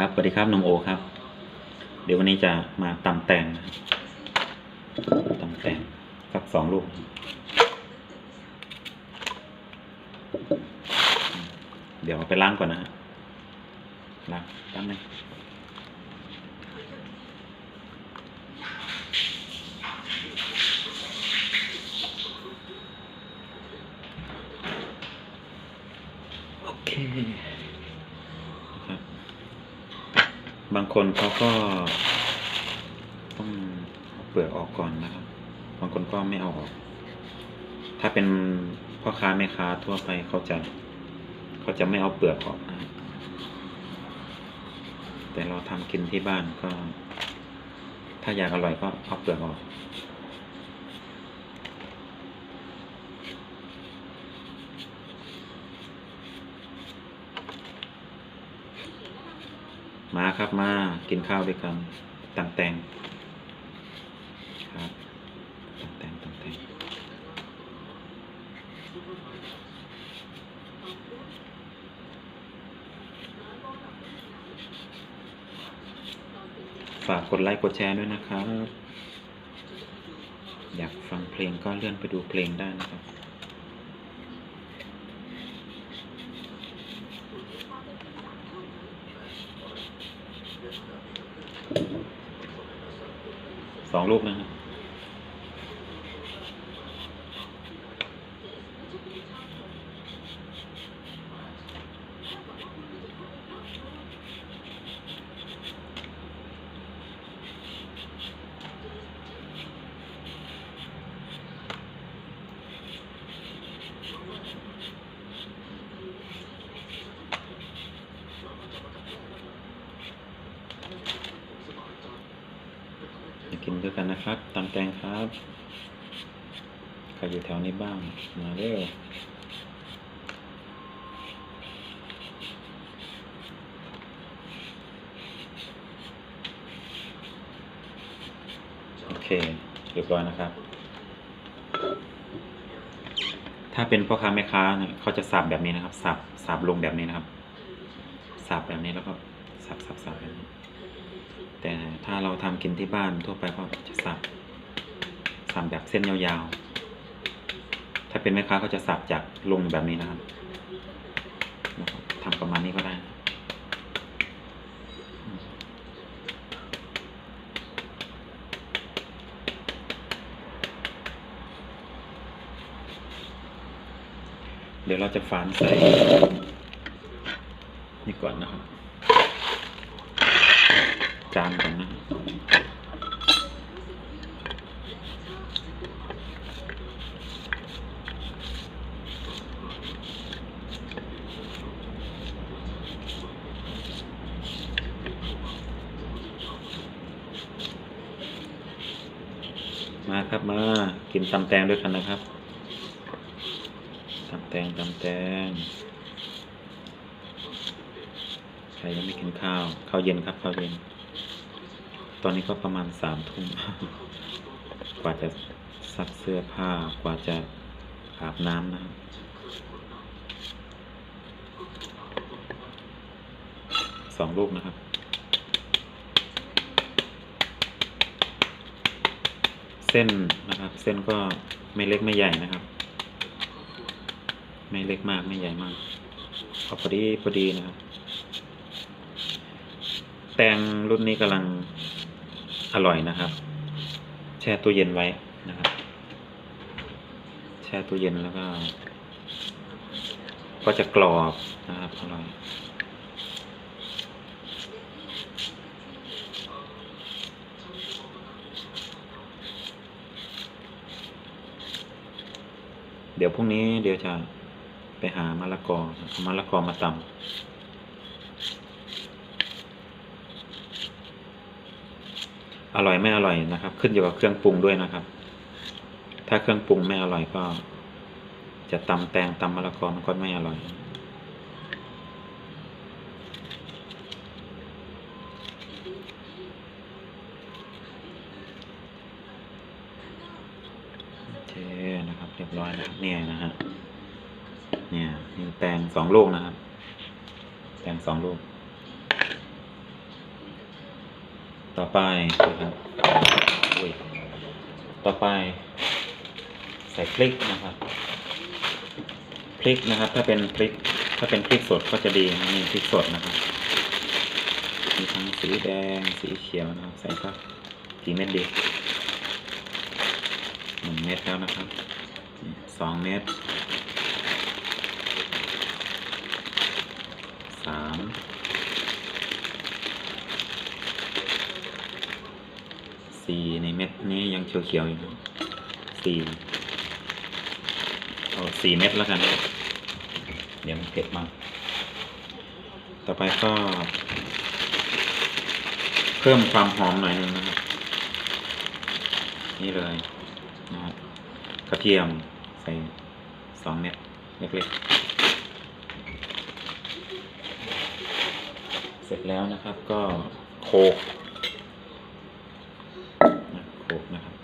ครับสวัสดีครับนมโอครับ เดี๋ยววันนี้จะมาตำแตงนะครับตำแตงสักสองลูก เดี๋ยวไปล้างก่อนนะฮะล้างแป๊บนึงโอเคนะครับ บางคนเขาก็ต้องเอาเปลือกออกก่อนนะครับ บางคนก็ไม่เอาออก ถ้าเป็นพ่อค้าแม่ค้าทั่วไปเขาจะเขาจะไม่เอาเปลือกออกนะแต่เราทำกินที่บ้านก็ ถ้าอยากอร่อยก็เอาเปลือกออก มาครับมากินข้าวด้วยกันตังแตงครับตังแตงตังแตงฝากกดไลค์กดแชร์ด้วยนะครับ อยากฟังเพลงก็เลื่อนไปดูเพลงได้นะครับ สองลูกนะครับ มากิ นะครับตำแตงครับใครอยู่แถวนี้บ้าง มาเร็วโอเค เรียบร้อยนะครับ ถ้าเป็นพ่อค้าแม่ค้าเนี่ยเขาจะสับแบบนี้นะครับ สับสับลงแบบนี้นะครับ สับแบบนี้แล้วก็สับสับสับแบบนี้ ถ้าเราทำกินที่บ้านทั่วไปก็จะสับสับแบบเส้นยาวๆ ถ้าเป็นแม่ค้าก็จะสับจากลงแบบนี้นะครับทำประมาณนี้ก็ได้เดี๋ยวเราจะฝานใส่นี่ก่อนนะครับ จานก่อนนะ มาครับมากินตำแตงด้วยกันนะครับตำแตงตำแตงใครยังไม่กินข้าวข้าวเย็นครับข้าวเย็น ตอนนี้ก็ประมาณสามทุ่มกว่าจะซักเสื้อผ้ากว่าจะอาบน้ำนะครับสองลูกนะครับ ส้นนะครับ เส้นก็ไม่เล็กไม่ใหญ่นะครับ ไม่เล็กมากไม่ใหญ่มากเอพอดีพอดีนะครับ แตงรุ่นนี้กำลังอร่อยนะครับ แช่ตู้เย็นไว้นะครับ แช่ตู้เย็นแล้วก็ ก็จะกรอบนะครับอร่อย เดี๋ยวพรุ่งนี้เดี๋ยวจะไปหามะละกอมะละกอมาตำอร่อยไม่อร่อยนะครับ ขึ้นอยู่กับเครื่องปรุงด้วยนะครับ ถ้าเครื่องปรุงไม่อร่อยก็ จะตำแตงตำมะละกอมันก็ไม่อร่อย โอเคนะค รียบร้อยแล้วเนี่ยนะฮะเนี่ยมีแตงสองลูกนะครับ แตงสองลูก ต่อไปนะครับอุ้ยต่อไป ใส่พริกนะครับพริกนะครับ ถ้าเป็นพริก ถ้าเป็นพริกสดก็จะดีนะนี่พริกสดนะครับมีทั้งสีแดงสีเขียวนะครับ ใส่สักกี่เม็ดดีหนึ่งเม็ดแล้วนะครับ สองเม็ดสามสี่ในเม็ดนี้ยังเขียวๆอยู่สี่เอาสี่เม็ดแล้วกันนะครับเดี๋ยวมันเผ็ดมาก ต่อไปก็ เพิ่มความหอมหน่อยนึงนะครับ นี่เลยนะครับ กระเทียมใส่สองเม็ดเล็กๆ เสร็จแล้วนะครับก็โขกนะโขกนะครับ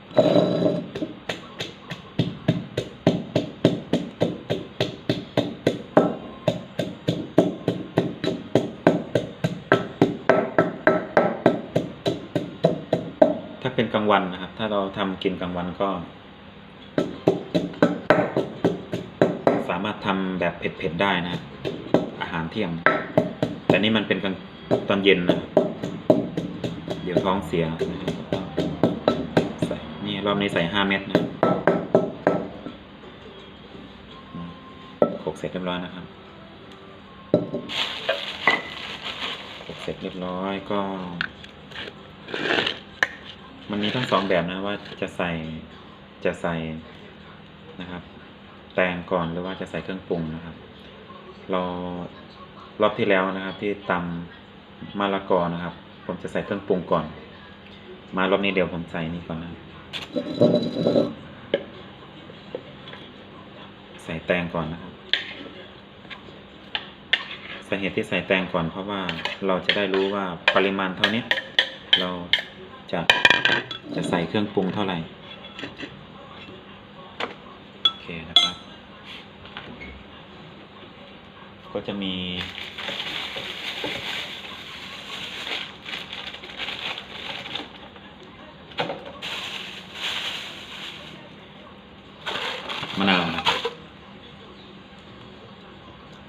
ถ้าเป็นกลางวันนะครับ ถ้าเราทำกินกลางวันก็ สามารถทำแบบเผ็ดๆได้นะอาหารเที่ยง แต่นี่มันเป็นกลางตอนเย็นนะเดี๋ยวท้องเสียใส่นี่รอบนี้ใส่ห้าเม็ดนะโขกเสร็จเรียบร้อยนะครับโขกเสร็จเรียบร้อยก็ มันมีทั้งสองแบบนะว่าจะใส่จะใส่นะครับ แตงก่อนหรือว่าจะใส่เครื่องปรุงนะครับ เรารอบที่แล้วนะครับ ที่ตำมะละกอนะครับ ผมจะใส่เครื่องปรุงก่อน มารอบนี้เดี๋ยวผมใส่นี่ก่อนนะใส่แตงก่อนนะครับ สาเหตุที่ใส่แตงก่อนเพราะว่าเราจะได้รู้ว่าปริมาณเท่านี้เราจะจะใส่เครื่องปรุงเท่าไหร่ โอเคนะครับ ก็จะมี มะนาวนะครับ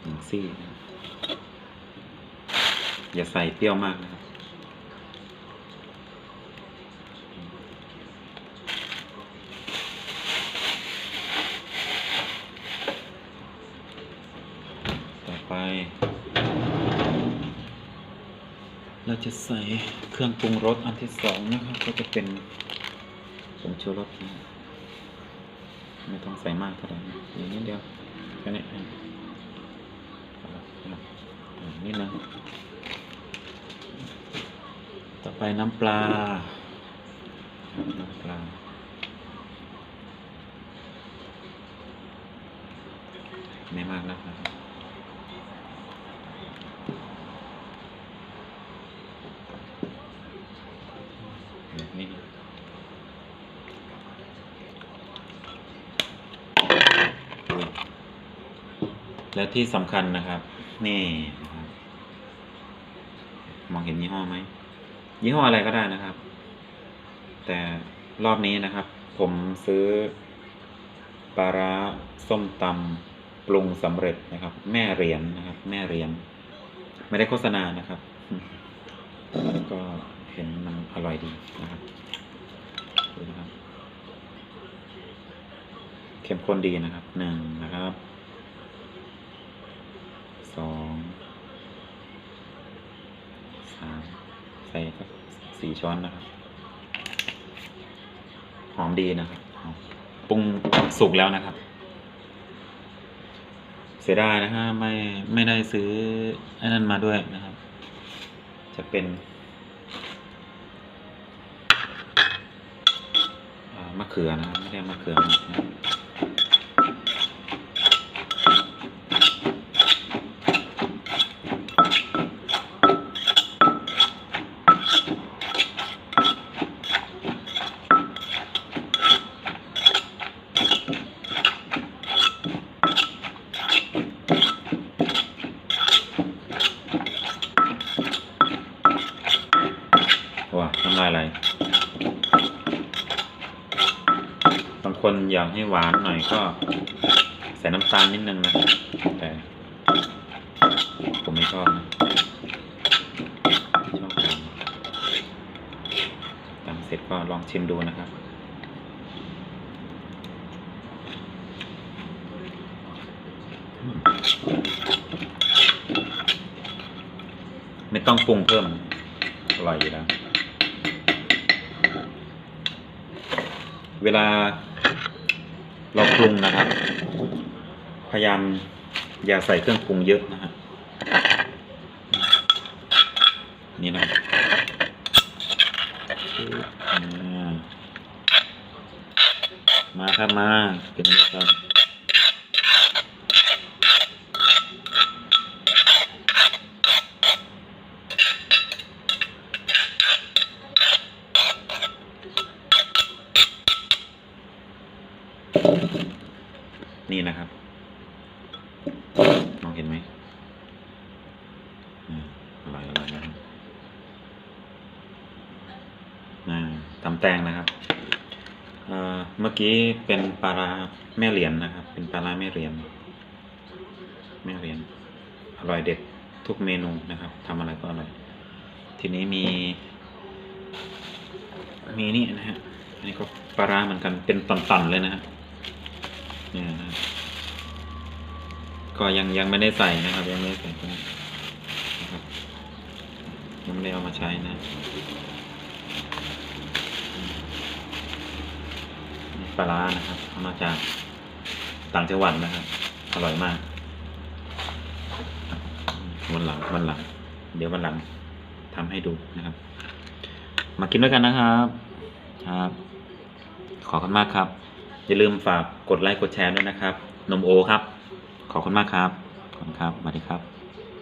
หนึ่งซี่นะอย่าใส่เปรี้ยวมากนะครับ ต่อไป เราจะใส่เครื่องปรุงรสอันที่สองนะครับ ก็จะเป็นผงชูรสนะไม่ต้องใส่มากก็ได้นะอย่างนี้เดียวแค่นี้นิดนึงต่อไปน้ำปลา น้ำปลาไม่มากนะครับนี้อุ๊ย และที่สำคัญนะครับ นี่นะครับมองเห็นยี่ห้อไหมยี่ห้ออะไรก็ได้นะครับ แต่รอบนี้นะครับ ผมซื้อปลาร้าส้มตำปรุงสำเร็จนะครับ แม่เหรียญนะครับ แม่เหรียญไม่ได้โฆษณานะครับ ก็เห็นมันอร่อยดีนะครับดูนะครับ เข้มข้นดีนะครับหนึ่งนะครับ สองสามใส่สักสี่ช้อนนะครับ หอมดีนะครับปรุงสุกแล้วนะครับ เสียดายนะฮะไม่ไม่ได้ซื้อไอ้นั่นมาด้วยนะครับ จะเป็นมะเขือนะครับไม่ได้มะเขือนะครับว้าน้ำลายไหลบาง คนอยากให้หวานหน่อยก็ ใส่น้ำตาลนิดนึงนะแต่ผมไม่ชอบนะชอบตำตำเสร็จก็ลองชิมดูนะครับไม่ต้องปรุงเพิ่ม อร่อยอยู่แล้ว เวลา เราปรุงนะครับ พยายามอย่าใส่เครื่องปรุงเยอะนะฮะนี่นะมาครับมาเป็นยังไงครับ นี่นะครับมองเห็นไหมอร่อยอร่อยนะครับตำแตงนะครับเมื่อกี้เป็นปลาร้าแม่เหรียญนะครับ เป็นปลาร้าแม่เหรียญแม่เหรียญอร่อยเด็ดทุกเมนูนะครับทำอะไรก็อร่อย ทีนี้มี มีนี่นะฮะอันนี้ก็ปลาร้าเหมือนกันเป็นตอนๆเลยนะฮะ เนี่ยนะฮะก็ยังยังไม่ได้ใส่นะครับยังไม่ได้ใส่ก็นะครับยังไม่ได้เอามาใช้นะปลาร้านะครับเอามาจากต่างจังหวัดนะครับ อร่อยมากวันหลังวันหลัง เดี๋ยววันหลังทำให้ดูนะครับ มากินด้วยกันนะครับ ครับ ขอบคุณมากครับ อย่าลืมฝากกดไลค์กดแชร์ด้วยนะครับ นมโอครับ ขอบคุณมากครับ ขอบคุณครับสวัสดีครับ